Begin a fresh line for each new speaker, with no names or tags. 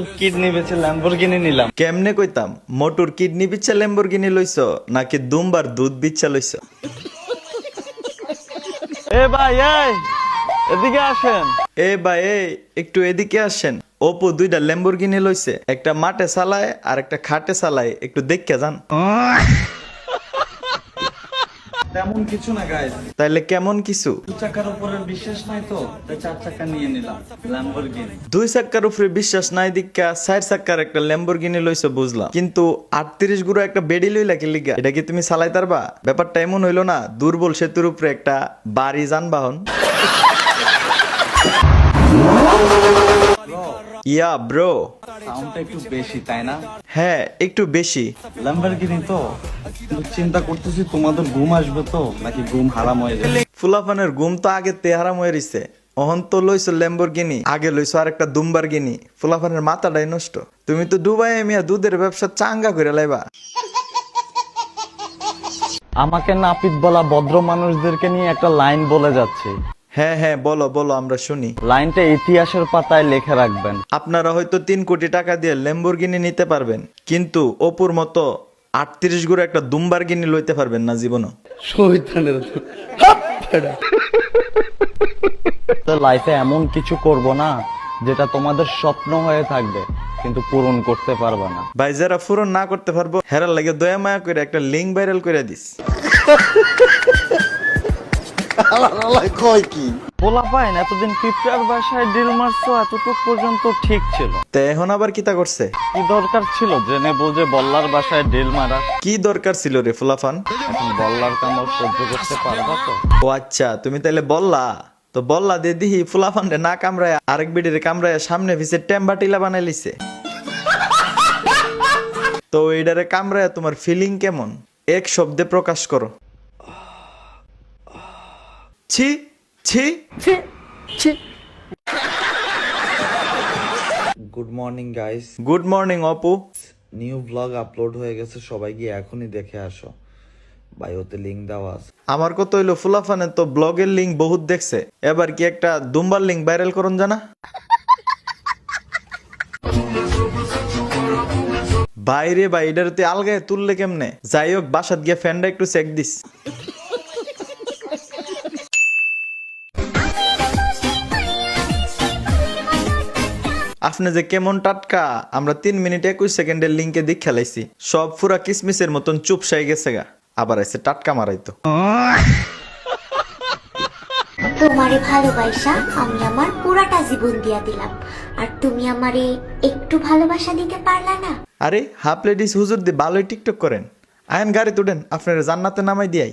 Motor kidney বেচে Lamborghini নিলাম।
কেমনে কইতাম মোটর কিডনি বিচ্ছা ল্যাম্বরগিনি লইছ নাকি দুমবার দুধ বিচ্ছা লইছ?
এ ভাই এই এদিকে আসেন।
এ ভাই এ একটু এদিকে আসেন। ওপো দুইটা ল্যাম্বরগিনি লইছে একটা মাঠে চালায় আর একটা খাটে চালায় একটু দেখে যান।
তেমন কিছু না গাইজ
তাইলে কেমন কিছু?
দু চাকার উপরে বিশ্বাস নাই তো তাই চার চাকা নিয়ে নিলাম ল্যাম্বরগিনি
দুই চাক্কার উপরে বিশ্বাস নাই দিকা চার চাকার একটা ল্যাম্বরগিনি লইছো বুঝলাম। কিন্তু আটত্রিশ গুড়ো একটা বেডি লইলা কি লিগা? এটা কি তুমি চালাই তারবা? ব্যাপারটা এমন হইল না দুর্বল সেতুর উপরে একটা বাড়ি যানবাহন। Yeah bro.
সাউন্ডটা একটু বেশি তাই না?
হ্যাঁ একটু বেশি।
ল্যাম্বরগিনি তো। চিন্তা করতেছি তোমাদের ঘুম আসবে তো? নাকি ঘুম হারাম হয়ে যাবে?
ফুলাফানের ঘুম তো আগে তেহারা ময়ে রইছে। অহন তো লইছো ল্যাম্বরগিনি আগে লইছো আর একটা দুম্বার গিনি ফুলাফানের মাথাটাই নষ্ট। তুমি তো দুবাই মিয়া দুধের ব্যবসা চাঙ্গা করে লাইবা।
আমাকে নাপিত বলা ভদ্র মানুষদেরকে নিয়ে একটা লাইন বলে যাচ্ছে।
হ্যাঁ হ্যাঁ বলো বলো আমরা শুনি।
লাইনটা ইতিহাসের পাতায় লিখে রাখবেন।
আপনারা হয়তো তিন কোটি টাকা দিয়ে ল্যাম্বরগিনি নিতে পারবেন কিন্তু অপুর মতো আটত্রিশ গুড়ো একটা দুম্বার গিনি লইতে পারবেন না জীবনও।
তো লাইফে এমন কিছু করব না যেটা তোমাদের স্বপ্ন হয়ে থাকবে কিন্তু পূরণ করতে পারবে না।
ভাই যারা পূরণ না করতে পারব হেরার লাগে দয়া মায়া করে একটা লিঙ্ক ভাইরাল করে দিস।
পোলা পাইন এতদিন পিঁপড়ার বাসায় ডিল মারছো এতটুক পর্যন্ত ঠিক ছিল।
তে এখন আবার কিতা করছে?
কি দরকার ছিল জেনে বুঝে বল্লার বাসায় ডিল মারা?
কি দরকার ছিল রে ফুলাফান?
এখন বল্লার কামড় সহ্য করতে পারবা তো?
ও আচ্ছা তুমি তাইলে বললা? তো বললা দে দিহি ফুলাফান রে না কামড়ায় আরেক বিডির কামড়ায় সামনে ভিসে টেম্বা টিলা বানাই লিছে। তো এইটারে কামড়ায় তোমার ফিলিং কেমন? এক শব্দে প্রকাশ করো। ছি ছি।
Good morning guys
good morning Apu.
New blog upload হয়ে গেছে সবাই গিয়ে এখনই দেখে আসো। বায়োতে লিঙ্ক দেওয়া আছে।
আমার কত হইল ফুলাফানে তো ব্লগের লিঙ্ক বহুত দেখছে। এবার কি একটা দুম্বার লিঙ্ক ভাইরাল করুন জানা? বাইরে ভাই এটার তুই আলগায় তুললে কেমনে? যাই হোক বাসাত গিয়ে ফ্যানটা একটু চেক দিস। আপনি যে কেমন টাটকা আমরা তিন মিনিট একুশ সেকেন্ডের লিঙ্কে দিক খেলাইছি। সব পুরা কিসমিসের মতন চুপসাই গেছে গা। আবার এসে টাটকা মারাইতো।
তোমারে ভালোবাসা আমি আমার পুরাটা জীবন দিয়া দিলাম। আর তুমি আমারে একটু ভালোবাসা দিতে পারলা না?
আরে হাফ লেডিস হুজুর দিয়ে ভালোই টিকটক করেন। আয়ন গাড়ি তুলেন আপনার জান্নাতে নামাই দিয়াই।